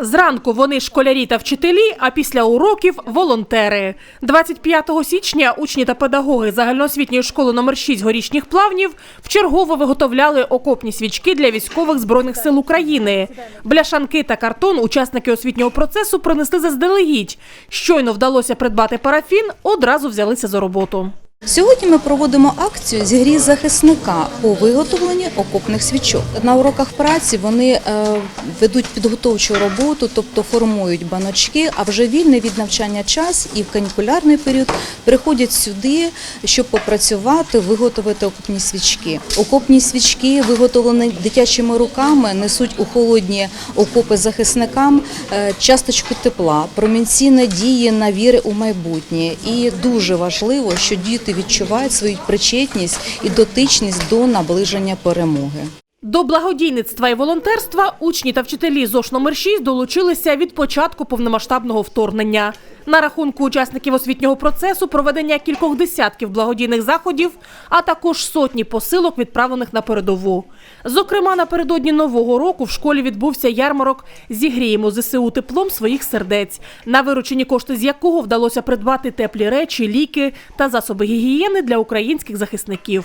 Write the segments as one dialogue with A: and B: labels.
A: Зранку вони школярі та вчителі, а після уроків волонтери. 25 січня учні та педагоги загальноосвітньої школи номер 6 горішніх плавнів вчергово виготовляли окопні свічки для військових збройних сил України. Бляшанки та картон учасники освітнього процесу принесли заздалегідь. Щойно вдалося придбати парафін, одразу взялися за роботу.
B: Сьогодні ми проводимо акцію зігрій захисника по виготовленню окопних свічок. На уроках праці вони е, ведуть підготовчу роботу, тобто формують баночки, а вже вільний від навчання час і в канікулярний період приходять сюди, щоб попрацювати, виготовити окопні свічки. Окопні свічки, виготовлені дитячими руками, несуть у холодні окопи захисникам е, часточку тепла, промінці надії на віри у майбутнє. І дуже важливо, що діти відчувають свою причетність і дотичність до наближення перемоги.
A: До благодійництва і волонтерства учні та вчителі ЗОШ номер 6 долучилися від початку повномасштабного вторгнення. На рахунку учасників освітнього процесу проведення кількох десятків благодійних заходів, а також сотні посилок, відправлених на передову. Зокрема, напередодні нового року в школі відбувся ярмарок «Зігріємо ЗСУ теплом своїх сердець, на виручені кошти з якого вдалося придбати теплі речі, ліки та засоби гігієни для українських захисників.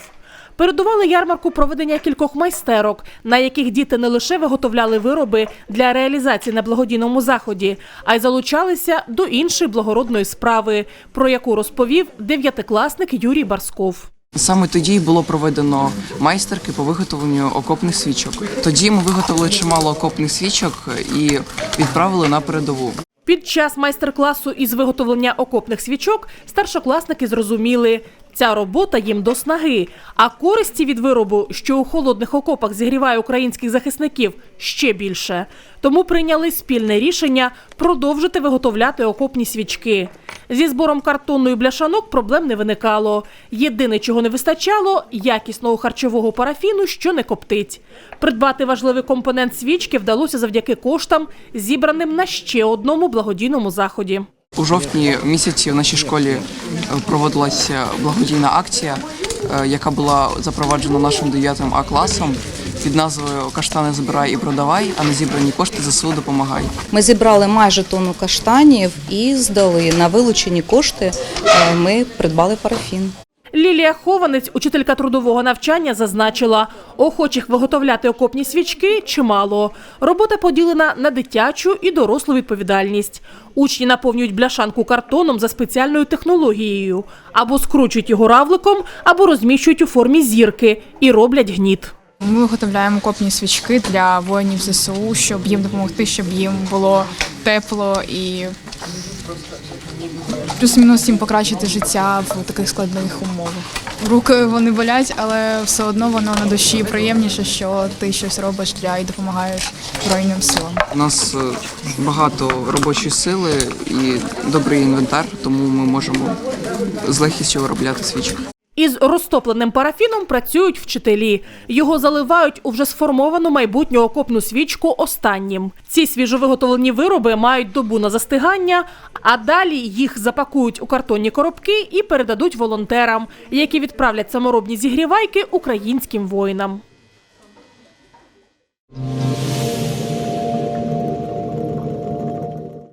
A: Передували ярмарку проведення кількох майстерок, на яких діти не лише виготовляли вироби для реалізації на благодійному заході, а й залучалися до іншої благородної справи, про яку розповів дев'ятикласник Юрій Барсков.
C: Саме тоді було проведено майстерки по виготовленню окопних свічок. Тоді ми виготовили чимало окопних свічок і відправили на передову.
A: Під час майстер-класу із виготовлення окопних свічок старшокласники зрозуміли, ця робота їм до снаги, а користі від виробу, що у холодних окопах зігріває українських захисників, ще більше. Тому прийняли спільне рішення продовжити виготовляти окопні свічки. Зі збором картону і бляшанок проблем не виникало. Єдине, чого не вистачало якісного харчового парафіну, що не коптить. Придбати важливий компонент свічки вдалося завдяки коштам, зібраним на ще одному благодійному заході.
C: У жовтні місяці в нашій школі е, проводилася благодійна акція, е, яка була запроваджена нашим 9 А класом під назвою Каштани збирай і продавай, а на зібрані кошти ЗСУ допомагай.
B: Ми зібрали майже тонну каштанів і здали на вилучені кошти. е, Ми придбали парафін.
A: Лілія Хованець, учителька трудового навчання, зазначила, охочих виготовляти окопні свічки чимало. Робота поділена на дитячу і дорослу відповідальність. Учні наповнюють бляшанку картоном за спеціальною технологією, або скручують його равликом, або розміщують у формі зірки і роблять гніт.
D: Ми виготовляємо копні свічки для воїнів ЗСУ, щоб їм допомогти, щоб їм було тепло і плюс-мінус їм покращити життя в таких складних умовах. Руки вони болять, але все одно воно на душі приємніше, що ти щось робиш для і допомагаєш Збройним силам.
C: У нас е, багато робочої сили і добрий інвентар, тому ми можемо з легкістю виробляти свічки.
A: Із розтопленим парафіном працюють вчителі. Його заливають у вже сформовану майбутню окопну свічку останнім. Ці свіжовиготовлені вироби мають добу на застигання, а далі їх запакують у картонні коробки і передадуть волонтерам, які відправлять саморобні зігрівайки українським воїнам.